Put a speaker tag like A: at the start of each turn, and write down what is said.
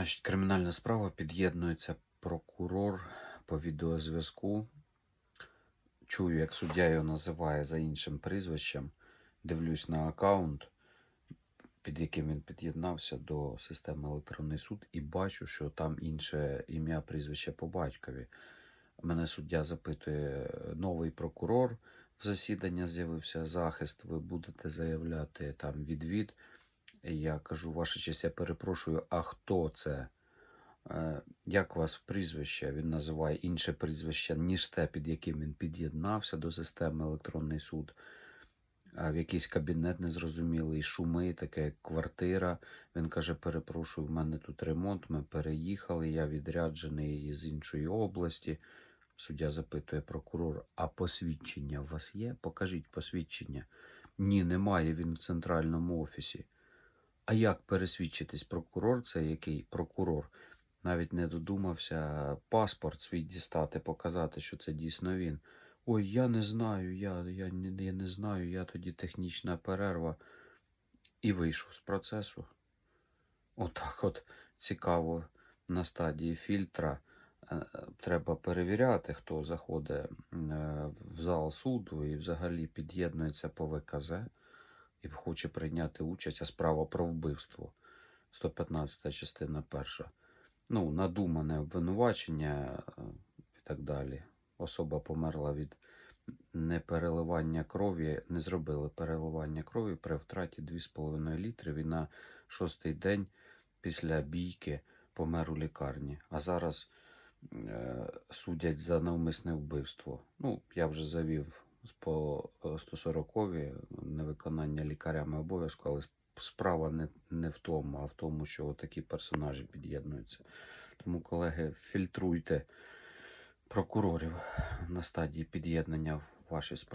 A: Значить, кримінальна справа під'єднується прокурор по відеозв'язку. Чую, як суддя його називає за іншим прізвищем. Дивлюсь на аккаунт, під яким він під'єднався до системи електронний суд, і бачу, що там інше ім'я, прізвище по батькові. Мене суддя запитує: новий прокурор в засідання з'явився захист. Ви будете заявляти там відвід. І Я кажу, ваша честь, я перепрошую, а хто це? Е, Як у вас прізвище? Він називає інше прізвище, ніж те, під яким він під'єднався до системи електронний суд. В якийсь кабінет незрозумілий, шуми, таке як квартира. Він каже: перепрошую, в мене тут ремонт, ми переїхали, я відряджений з іншої області. Суддя запитує прокурор, а посвідчення у вас є? Покажіть посвідчення. Ні, немає, він в центральному офісі. А як пересвідчитись? Прокурор це який прокурор? Навіть не додумався паспорт свій дістати, показати, що це дійсно він. Ой, я не знаю, я, я, я не знаю, я тоді технічна перерва. І вийшов з процесу. Отак от цікаво на стадії фільтра. е, Треба перевіряти, хто заходить е, в зал суду і взагалі під'єднується по ВКЗ і хоче прийняти участь, а справа про вбивство. 115 частина перша. Ну, надумане обвинувачення е, і так далі. Особа померла від непереливання крові, не зробили переливання крові при втраті 2,5 літрів і на шостий день після бійки помер у лікарні. А зараз е, судять за навмисне вбивство. Ну, я вже завів по 140-ві невиконання лікарями обов'язку, але справа не, не в тому, а в тому, що такі персонажі під'єднуються. Тому, колеги, фільтруйте прокурорів на стадії під'єднання в ваші справи.